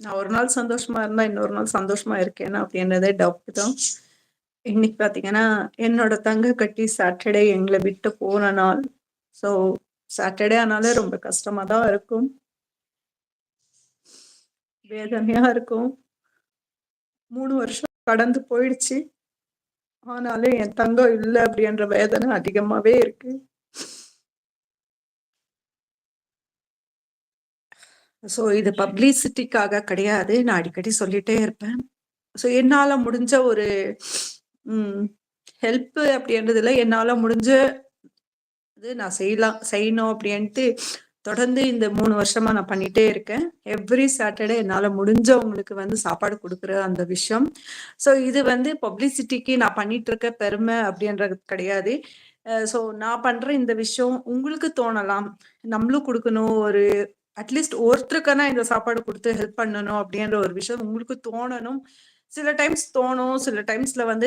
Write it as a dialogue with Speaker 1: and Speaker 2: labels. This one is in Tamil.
Speaker 1: நான் ஒரு நாள் சந்தோஷமா இருந்தா, இன்னொரு நாள் சந்தோஷமா இருக்கேனா அப்படின்றதே டவுட் தான். இன்னைக்கு பாத்தீங்கன்னா என்னோட தங்க கட்டி சாட்டர்டே எங்களை விட்டு போன நாள். ஸோ சாட்டர்டே ஆனாலே ரொம்ப கஷ்டமா தான் இருக்கும். வேதனையா இருக்கும். மூணு வருஷம் கடந்து போயிடுச்சு. ஆனாலும் என் தங்கம் இல்லை அப்படின்ற வேதனை அதிகமாவே இருக்கு. ஸோ இது பப்ளிசிட்டிக்காக கிடையாது. நான் அடிக்கடி சொல்லிட்டே இருப்பேன். ஸோ என்னால் முடிஞ்ச ஒரு ஹெல்ப்பு அப்படின்றதுல என்னால் முடிஞ்ச இது நான் செய்யலாம் செய்யணும் அப்படின்ட்டு தொடர்ந்து இந்த மூணு வருஷமா நான் பண்ணிட்டே இருக்கேன். எவ்ரி சாட்டர்டே என்னால் முடிஞ்சவங்களுக்கு வந்து சாப்பாடு கொடுக்குற அந்த விஷயம். ஸோ இது வந்து பப்ளிசிட்டிக்கு நான் பண்ணிட்டு இருக்க பெருமை அப்படின்றது கிடையாது. ஸோ நான் பண்ற இந்த விஷயம் உங்களுக்கு தோணலாம். நம்மளும் கொடுக்கணும் ஒரு அட்லீஸ்ட் ஒருத்தருக்கான இந்த சாப்பாடு குடுத்து ஹெல்ப் பண்ணணும் அப்படின்ற ஒரு விஷயம் உங்களுக்கு தோணணும். சில டைம்ஸ் தோணும். சில டைம்ஸ்ல வந்து